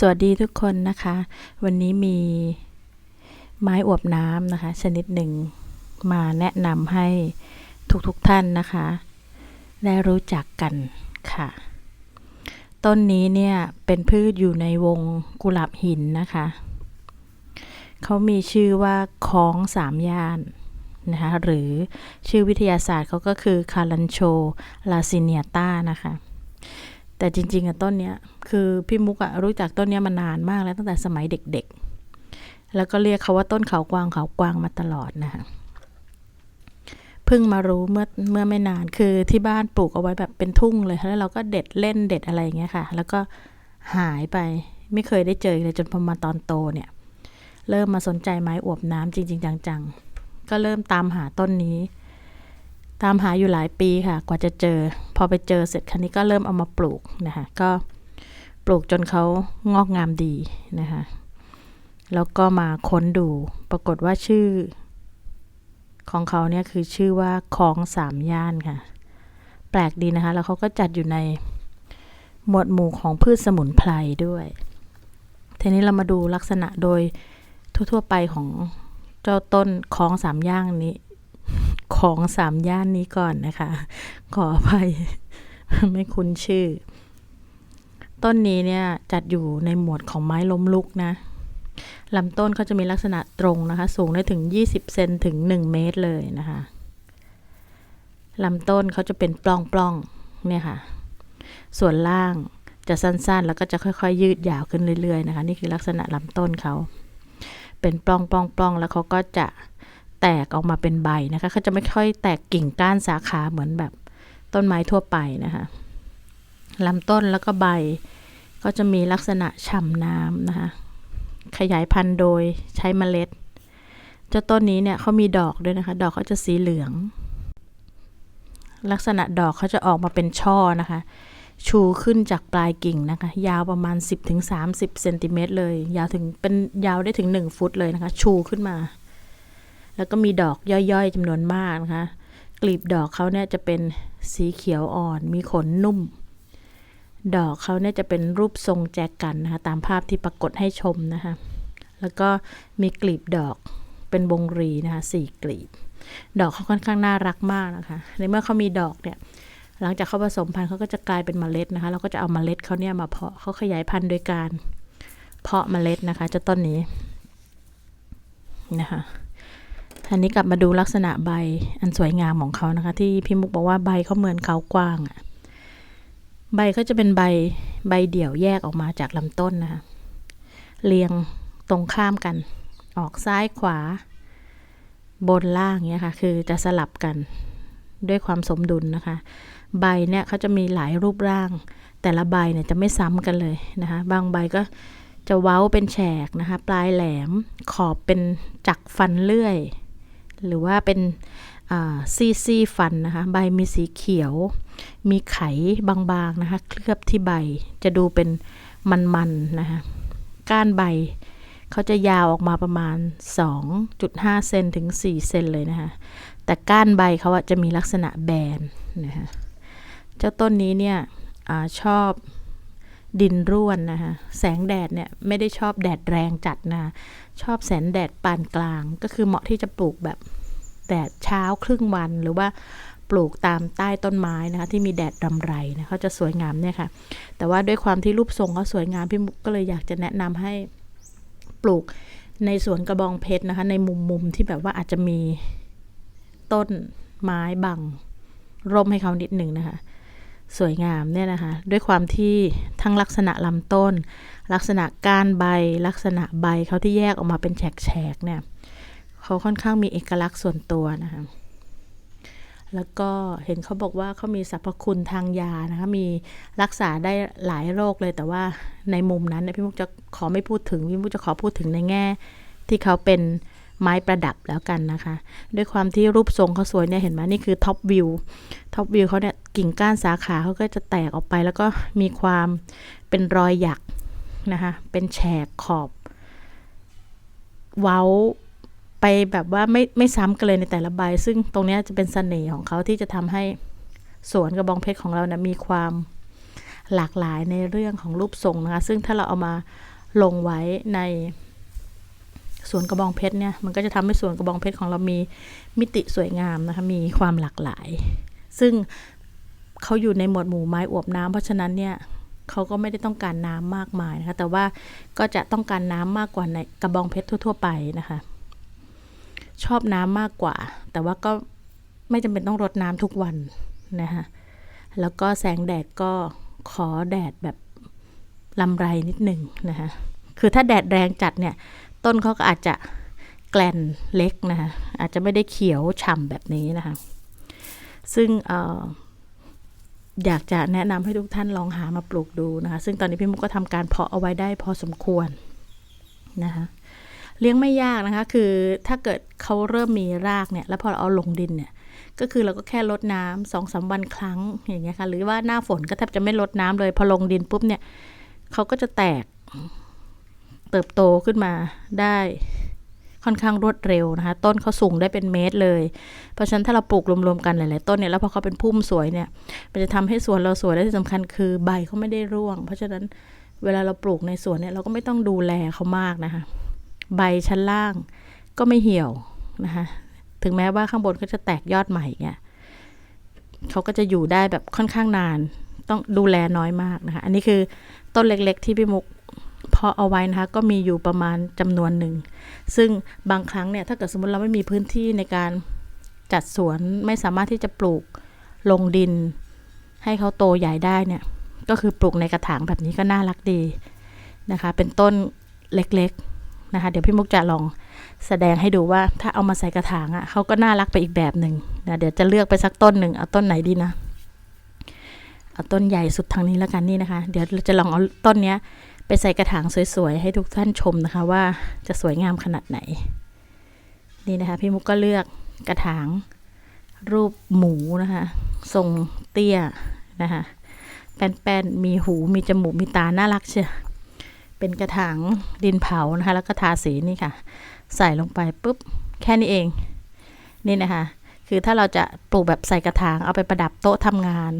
สวัสดีทุกคนนะคะ วันนี้มีไม้อวบน้ำนะคะ ชนิดหนึ่งมาแนะนำให้ทุกๆทท่านนะคะ ได้รู้จักกันค่ะ ต้นนี้เนี่ย เป็นพืชอยู่ในวงกุหลาบหินนะคะ เขามีชื่อว่าคลองสามย่านนะคะหรือชื่อวิทยาศาสตร์เขาก็คือคารันโชลาซิเนียตานะคะ แต่จริง ๆอะต้นเนี้ยคือพี่มุกอะรู้จักต้นเนี้ยมานานมากแล้วตั้งแต่สมัยเด็กๆ แล้วก็เรียกเขาว่าต้นเขากวางเขากวางมาตลอดนะคะเพิ่งมารู้เมื่อเมื่อไม่นานคือที่บ้านปลูกเอาไว้แบบเป็นทุ่งเลยแล้วเราก็เด็ดเล่นเด็ดอะไรอย่างเงี้ยค่ะ แล้วก็หายไปไม่เคยได้เจอเลยจนพอมาตอนโตเนี่ย เริ่มมาสนใจไม้อวบน้ำจริง ๆ จังๆ ก็เริ่มตามหาต้นนี้ ตามหาอยู่หลายปีค่ะ กว่าจะเจอ พอไปเจอเสร็จคันนี้ก็เริ่มเอามาปลูกนะคะ ก็ปลูกจนเขางอกงามดีนะคะ แล้วก็มาค้นดู ปรากฏว่าชื่อ ของเขาเนี่ยคือชื่อว่าคลองสามย่านค่ะ แปลกดีนะคะ แล้วเขาก็จัดอยู่ในหมวดหมู่ของพืชสมุนไพรด้วย ทีนี้เรามาดูลักษณะโดยทั่วๆไปของเจ้าต้นคลองสามย่างนี้ ของสามย่านนี้ก่อนนะคะ ขออภัย ไม่คุ้นชื่อ ต้นนี้เนี่ยจัดอยู่ในหมวดของไม้ล้มลุกนะลำต้นเขาจะมีลักษณะตรงนะคะ สูงได้ถึง 20 เซนถึง 1 เมตรเลยนะคะลำต้นเขาจะเป็นปล้องๆเนี่ยค่ะ ส่วนล่างจะสั้นๆ แล้วก็จะค่อยๆ ยืดยาวขึ้นเรื่อยๆนะคะ นี่คือลักษณะลำต้นเขา เป็นปล้องๆๆแล้วเขาก็จะ แตกออกมาเป็นใบนะคะเขาจะไม่ค่อยแตกกิ่งก้านสาขาเหมือนแบบต้นไม้ทั่วไปนะคะลำต้นแล้วก็ใบก็จะมีลักษณะฉ่ำน้ำนะคะ ขยายพันธุ์โดยใช้เมล็ด เจ้าต้นนี้เนี่ยเขามีดอกด้วยนะคะ ดอกเขาจะสีเหลือง ลักษณะดอกเขาจะออกมาเป็นช่อนะคะ ชูขึ้นจากปลายกิ่งนะคะ ยาวประมาณ 10-30เซนติเมตรเลย ยาวถึงเป็นยาวได้ถึง 1 ฟุตเลยนะคะ ชูขึ้นมา แล้วก็มีดอกย่อยๆจำนวนมากนะคะ กลีบดอกเขาเนี่ยจะเป็นสีเขียวอ่อน มีขนนุ่ม ดอกเขาเนี่ยจะเป็นรูปทรงแจกันนะคะตามภาพที่ปรากฏให้ชมนะคะ แล้วก็มีกลีบดอกเป็นวงรีนะคะสี่กลีบ ดอกเขาค่อนข้างน่ารักมากนะคะ ในเมื่อเขามีดอกเนี่ยหลังจากเขาผสมพันธุ์เขาก็จะกลายเป็นเมล็ดนะคะ เราก็จะเอาเมล็ดเขาเนี่ยมาเพาะเขาขยายพันธุ์โดยการเพาะเมล็ดนะคะเจ้าต้นนี้นะคะ อันนี้กลับมาดูลักษณะใบอันสวยงามของเขานะคะ ที่พี่มุกบอกว่าใบเขาเหมือนเขากว้างอะใบเขาจะเป็นใบใบเดี่ยวแยกออกมาจากลำต้นนะคะเรียงตรงข้ามกัน ออกซ้ายขวา บนล่างเนี้ยค่ะ คือจะสลับกันด้วยความสมดุลนะคะ ใบเนี่ยเขาจะมีหลายรูปร่าง แต่ละใบเนี่ยจะไม่ซ้ำกันเลยนะคะ บางใบก็จะเว้าเป็นแฉกนะคะ ปลายแหลมขอบเป็นจักฟันเลื่อย หรือว่าเป็นซีซีฟันนะคะ ใบมีสีเขียว มีไขบางๆนะคะ เคลือบที่ใบจะดูเป็นมันๆนะคะ ก้านใบเขาจะยาวออกมาประมาณ 2.5 เซนถึง 4 เซนเลยนะคะ แต่ก้านใบเขาจะมีลักษณะแบนนะคะ เจ้าต้นนี้เนี่ยอชอบ ดินร่วนนะคะแสงแดดเนี่ยไม่ได้ชอบแดดแรงจัดนะชอบแสงแดดปานกลาง ก็คือเหมาะที่จะปลูกแบบแดดเช้าครึ่งวันหรือว่าปลูกตามใต้ต้นไม้นะคะที่มีแดดรำไรนะเขาจะสวยงามเนี่ยค่ะ แต่ว่าด้วยความที่รูปทรงเขาสวยงามพี่มุกก็เลยอยากจะแนะนำให้ปลูกในสวนกระบองเพชรนะคะ ในมุมมุมที่แบบว่าอาจจะมีต้นไม้บังร่มให้เขานิดหนึ่งนะคะ สวยงามเนี่ยนะคะ ด้วยความที่ทั้งลักษณะลำต้น ลักษณะก้านใบ ลักษณะใบเขาที่แยกออกมาเป็นแฉกๆเนี่ยเขาค่อนข้างมีเอกลักษณ์ส่วนตัวนะคะแล้วก็เห็นเขาบอกว่าเขามีสรรพคุณทางยานะคะ มีรักษาได้หลายโรคเลย แต่ว่าในมุมนั้นเนี่ยพี่มุกจะขอไม่พูดถึง พี่มุกจะขอพูดถึงในแง่ ที่เขาเป็นไม้ประดับแล้วกันนะคะ ด้วยความที่รูปทรงเขาสวยเนี่ยเห็นไหมนี่คือท็อปวิวท็อปวิวเขาเนี่ย กิ่งก้านสาขาเขาก็จะแตกออกไป แล้วก็มีความเป็นรอยหยักนะคะเป็นแฉกขอบ เว้าไปแบบว่าไม่ไม่ซ้ำกันเลยในแต่ละใบ ซึ่งตรงนี้จะเป็นสเสน่ห์ของเขาที่จะทำให้สวนกระบองเพชรของเรานะมีความหลากหลายในเรื่องของรูปทรงนะคะ ซึ่งถ้าเราเอามาลงไว้ในสวนกระบองเพชรเนี่ย มันก็จะทำให้สวนกระบองเพชรของเรามีมิติสวยงามนะคะ มีความหลากหลาย ซึ่ง เขาอยู่ในหมวดหมู่ไม้อวบน้ำเพราะฉะนั้นเนี่ยเขาก็ไม่ได้ต้องการน้ำมากมายนะคะ แต่ว่าก็จะต้องการน้ำมากกว่าในกระบองเพชรทั่ว ๆ ไปนะคะ ชอบน้ำมากกว่า แต่ว่าก็ไม่จำเป็นต้องรดน้ำทุกวันนะคะแล้วก็แสงแดดก็ขอแดดแบบลำไรนิดหนึ่งนะคะคือถ้าแดดแรงจัดเนี่ย ต้นเขาก็อาจจะแกลนเล็กนะคะอาจจะไม่ได้เขียวฉ่ำแบบนี้นะคะ ซึ่งเอยากจะแนะนำให้ทุกท่านลองหามาปลูกดูนะคะ ซึ่งตอนนี้พี่มุกก็ทำการเพาะเอาไว้ได้พอสมควรนะคะเลี้ยงไม่ยากนะคะ คือถ้าเกิดเขาเริ่มมีรากเนี่ย แล้วพอเราเอาลงดินเนี่ย ก็คือเราก็แค่ลดน้ำสองสามวันครั้งอย่างเงี้ยค่ะ หรือว่าหน้าฝนก็แทบจะไม่ลดน้ำเลย พอลงดินปุ๊บเนี่ยเขาก็จะแตกเติบโตขึ้นมาได้ ค่อนข้างรวดเร็วนะคะ ต้นเขาสูงได้เป็นเมตรเลย เพราะฉะนั้นถ้าเราปลูกรวมๆกันหลายๆต้นเนี่ยแล้วพอเขาเป็นพุ่มสวยเนี่ยมันจะทำให้สวนเราสวยและที่สำคัญคือใบเขาไม่ได้ร่วง เพราะฉะนั้นเวลาเราปลูกในสวนเนี่ยเราก็ไม่ต้องดูแลเขามากนะคะ ใบชั้นล่างก็ไม่เหี่ยวนะคะถึงแม้ว่าข้างบนก็จะแตกยอดใหม่เงี้ยเขาก็จะอยู่ได้แบบค่อนข้างนาน ต้องดูแลน้อยมากนะคะ อันนี้คือต้นเล็กๆ ที่พี่มุก เพาะเอาไว้นะคะก็มีอยู่ประมาณจำนวนหนึ่ง ซึ่งบางครั้งเนี่ยถ้าเกิดสมมติเราไม่มีพื้นที่ในการจัดสวนไม่สามารถที่จะปลูกลงดิน ให้เขาโตใหญ่ได้เนี่ยก็คือปลูกในกระถางแบบนี้ก็น่ารักดีนะคะ เป็นต้นเล็กๆนะคะ เดี๋ยวพี่มุกจะลองแสดงให้ดูว่าถ้าเอามาใส่กระถางอะ่ะเขาก็น่ารักไปอีกแบบหนึ่งนะเดี๋ยวจะเลือกไปสักต้นหนึ่งเอาต้นไหนดีนะเอาต้นใหญ่สุดทางนี้แล้วกันนี่นะคะ เดี๋ยวเราจะลองเอาต้นเนี้ย ไปใส่กระถางสวยๆ ให้ทุกท่านชมนะคะว่าจะสวยงามขนาดไหน นี่นะคะ พี่มุกก็เลือกกระถางรูปหมูนะคะทรงเตี้ยนะคะแป้นๆมีหูมีจมูกมีตาน่ารักเชียเป็นกระถางดินเผานะคะ แล้วก็ทาสีนี่ค่ะ ใส่ลงไปปุ๊บแค่นี้เอง นี่นะคะ คือถ้าเราจะปลูกแบบใส่กระถางเอาไปประดับโต๊ะทำงาน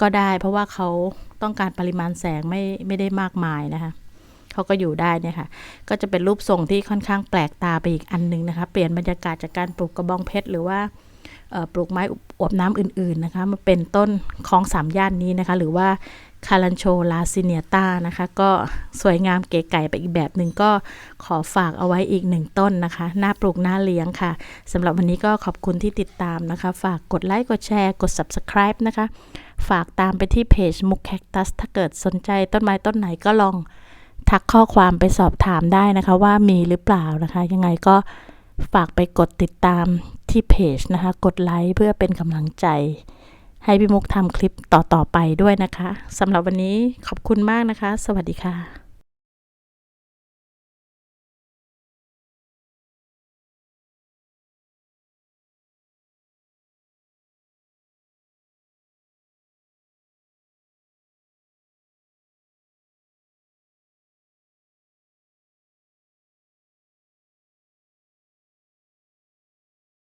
ก็ได้เพราะว่าเขา ต้องการปริมาณแสงไม่ไม่ได้มากมายนะคะเขาก็อยู่ได้เนี่ยค่ะ ก็จะเป็นรูปทรงที่ค่อนข้างแปลกตาไปอีกอันหนึงนะคะ เปลี่ยนบรรยากาศจากการปลูกกระบองเพชรหรือว่าปลูกไม้อวบน้ำอื่นๆนะคะมาเป็นต้นของสามย่านนี้นะคะ หรือว่า คารันโชลาซิเนียตานะคะ ก็สวยงามเก๋ไก่ไปอีกแบบหนึ่งก็ขอฝากเอาไว้อีกหนึ่งต้นนะคะ หน้าปลูกหน้าเลี้ยงค่ะสำหรับวันนี้ก็ขอบคุณที่ติดตามนะคะ ฝากกดไลค์กดแชร์กด subscribe นะคะ ฝากตามไปที่เพจมุกแคคตัสถ้าเกิดสนใจต้นไม้ต้นไหนก็ลองทักข้อความไปสอบถามได้นะคะ ว่ามีหรือเปล่านะคะ ยังไงก็ฝากไปกดติดตามที่เพจนะคะ กดไลค์เพื่อเป็นกำลังใจ ให้พี่มุกทำคลิปต่อๆไปด้วยนะคะสำหรับวันนี้ขอบคุณมากนะคะ สวัสดีค่ะ